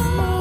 嗯